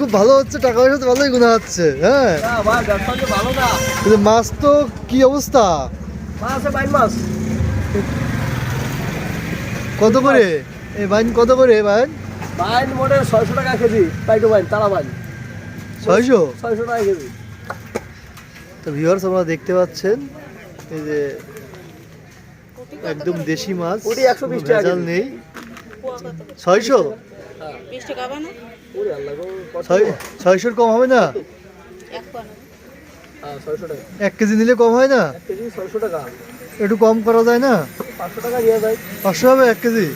খুব ভালো হচ্ছে টাকা পয়সা তো ভালোই গুণা হচ্ছে হ্যাঁ? কিন্তু মাছ তো কি অবস্থা? মাছ আছে বাইন মাছ। কত করে? এই বাইন কত করে বাইন? বাইন মোটে ছয়শো টাকা কেজি পাইটো বাইন তারা বাইন। ছয়শো? ছয়শো টাকা কেজি। তো ভিউয়ার্স আপনারা দেখতে পাচ্ছেন এই যে একদম দেশি মাছ ওটি 120 কোনো ভেজাল নেই। ছয়শো? হ্যাঁ টাকা ছয়শোর কম হবে না? এক হ্যাঁ এক কেজি নিলে কম হয় না? কেজি ছয়শো টাকা। একটু কম করা যায় না? পাঁচশো টাকা পাঁচশো হবে এক কেজি?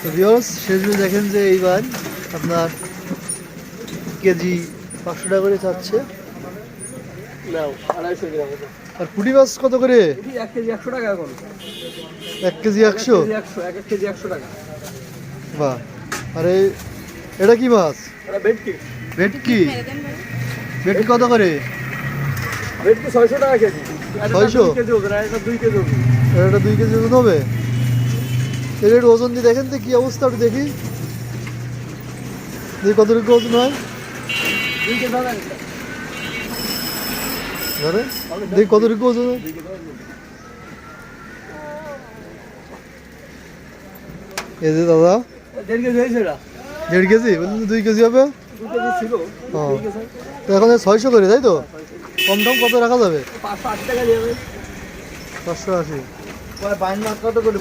তো ভিউয়ার্স শেষে দেখেন যে এই বাইন আপনার কেজি পাঁচশো টাকা করে চাচ্ছে। আর পুঁটি মাছ কত করে? এক কেজি একশো টাকা এখন। এক কেজি একশো? একশো এক এক কেজি একশো টাকা। বাহ। আরে এটা কি মাছ? ভেটকি। ভেটকি? কত করে? ভেটকি ছয়শো টাকা কেজি। আর 600? দুই কেজি ওজন এটা দুই কেজি ওজন আর এটা দুই কেজি ওজন হবে? এর একটু ওজন দিয়ে দেখেন তো কি অবস্থা একটু দেখি। দেখি কতটুকু ওজন হয়? দুই কেজি। ধরে। দেখি কতটুকু ওজন হয়। এই যে দাদা। দেড় কেজি হয়েছে দেড় কেজি? বললেন তো দুই কেজি হবে? ও। তো এখন ছয়শো করে, তাই তো? কম দাম কত রাখা যাবে? পাঁচশো আশি। কত করে